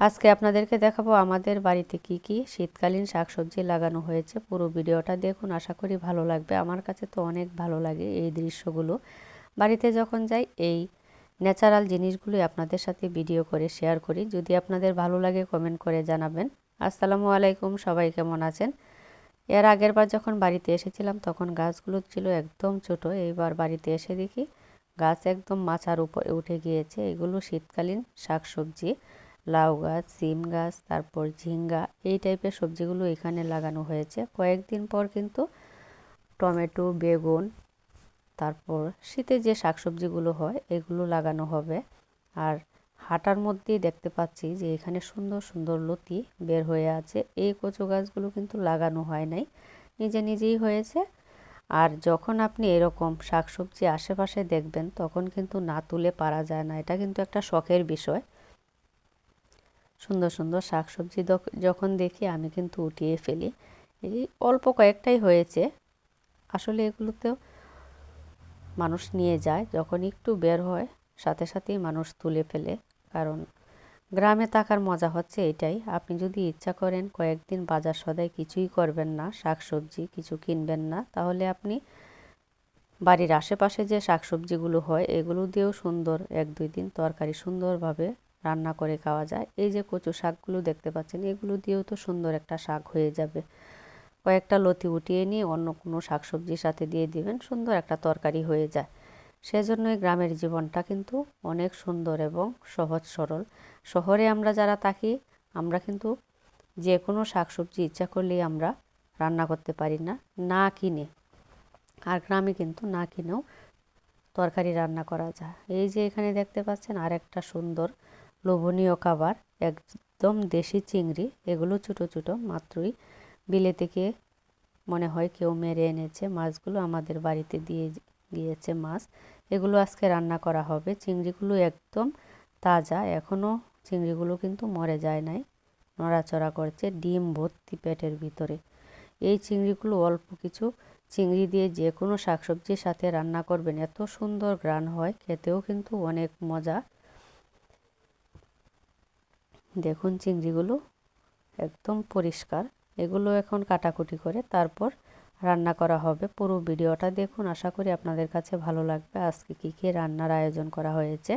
আজকে আপনাদেরকে দেখাবো আমাদের বাড়িতে কি কি শীতকালীন শাকসবজি লাগানো হয়েছে। পুরো ভিডিওটা দেখুন, আশা করি ভালো লাগবে। আমার কাছে তো অনেক ভালো লাগে এই দৃশ্যগুলো। বাড়িতে যখন যাই, এই ন্যাচারাল জিনিসগুলোই আপনাদের সাথে ভিডিও করে শেয়ার করি। যদি আপনাদের ভালো লাগে, কমেন্ট করে জানাবেন। আসসালামু আলাইকুম, সবাই কেমন আছেন? এর আগের বার যখন বাড়িতে এসেছিলাম, তখন গাছগুলো ছিল একদম ছোট। এইবার বাড়িতে এসে দেখি, গাছ একদম মাচার উপরে উঠে গিয়েছে। এগুলো শীতকালীন শাকসবজি। লাউ গাছ, সিম গাছ, তারপর ঝিঙ্গা, এই টাইপের সবজিগুলো এখানে লাগানো হয়েছে। কয়েকদিন পর কিন্তু টমেটো, বেগুন, তারপর শীতে যে শাকসবজিগুলো হয়, এগুলো লাগানো হবে। আর হাটার মধ্যেই দেখতে পাচ্ছি যে এখানে সুন্দর সুন্দর লতি বের হয়ে আছে। এই কচু গাছগুলো কিন্তু লাগানো হয় নাই, নিজে নিজেই হয়েছে। আর যখন আপনি এরকম শাকসবজি আশেপাশে দেখবেন, তখন কিন্তু না তুলে পারা যায় না। এটা কিন্তু একটা শখের বিষয়। সুন্দর সুন্দর শাকসবজি যখন দেখি আমি কিন্তু উঠিয়ে ফেলি। এই অল্প কয়েকটাই হয়েছে। আসলে এগুলোতেও মানুষ নিয়ে যায়, যখন একটু বের হয়, সাথে সাথেই মানুষ তুলে ফেলে। কারণ গ্রামে থাকার মজা হচ্ছে এটাই। আপনি যদি ইচ্ছা করেন কয়েকদিন বাজার সদায় কিছুই করবেন না, শাকসবজি কিছু কিনবেন না, তাহলে আপনি বাড়ির আশেপাশে যে শাকসবজিগুলো হয়, এগুলো দিয়েও সুন্দর, এক দুই দিন তরকারি সুন্দরভাবে রান্না করে খাওয়া যায়। এই যে কচু শাকগুলো দেখতে পাচ্ছেন, এগুলো দিয়েও তো সুন্দর একটা শাক হয়ে যাবে। কয়েকটা লতি উঠিয়ে নিয়ে অন্য কোনো শাকসবজির সাথে দিয়ে দিবেন, সুন্দর একটা তরকারি হয়ে যায়। সেজন্যই গ্রামের জীবনটা কিন্তু অনেক সুন্দর এবং সহজ সরল। শহরে আমরা যারা থাকি, আমরা কিন্তু যে কোনো শাকসবজি ইচ্ছা করলেই আমরা রান্না করতে পারি না না কিনে। আর গ্রামে কিন্তু না কিনেও তরকারি রান্না করা যায়। এই যে এখানে দেখতে পাচ্ছেন আর একটা সুন্দর লোভনীয় খাবার, একদম দেশি চিংড়ি, এগুলো ছোটো ছোটো, মাত্রই বিলে থেকে মনে হয় কেউ মেরে এনেছে। মাছগুলো আমাদের বাড়িতে দিয়ে গিয়েছে মাছ। এগুলো আজকে রান্না করা হবে। চিংড়িগুলো একদম তাজা এখনও চিংড়িগুলো কিন্তু মরে যায় নাই। নড়াচড়া করছে ডিম ভর্তি পেটের ভিতরে। এই চিংড়িগুলো অল্প কিছু চিংড়ি দিয়ে যে কোনো শাকসবজির সাথে রান্না করবেন। এত সুন্দর গ্রান হয়, খেতেও কিন্তু অনেক মজা। দেখুন চিংড়িগুলো একদম পরিষ্কার। এগুলো এখন কাটাকুটি করে তারপর রান্না করা হবে। পুরো ভিডিওটা দেখুন, আশা করি আপনাদের কাছে ভালো লাগবে। আজকে কী কী রান্নার আয়োজন করা হয়েছে।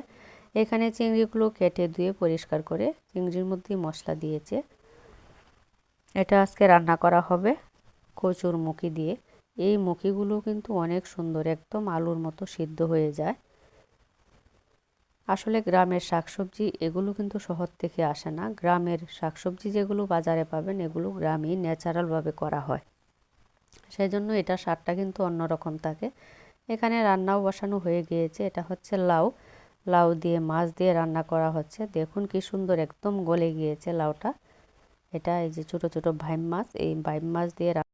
এখানে চিংড়িগুলো কেটে ধুয়ে পরিষ্কার করে চিংড়ির মধ্যেই মশলা দিয়েছে। এটা আজকে রান্না করা হবে কচুর মুখি দিয়ে। এই মুখিগুলো কিন্তু অনেক সুন্দর, একদম আলুর মতো সিদ্ধ হয়ে যায়। আসলে গ্রামের শাকসবজি এগুলো কিন্তু শহর থেকে আসে না। গ্রামের শাকসবজি যেগুলো বাজারে পাবেন, এগুলো গ্রামেই ন্যাচারালভাবে করা হয়। সেই জন্য এটা স্বাদটা কিন্তু অন্যরকম থাকে। এখানে রান্নাও বসানো হয়ে গিয়েছে। এটা হচ্ছে লাউ। লাউ দিয়ে, মাছ দিয়ে রান্না করা হচ্ছে। দেখুন কি সুন্দর একদম গলে গিয়েছে লাউটা। এটা এই যে ছোটো ছোটো ভাইম মাছ। এই ভাইম মাছ দিয়ে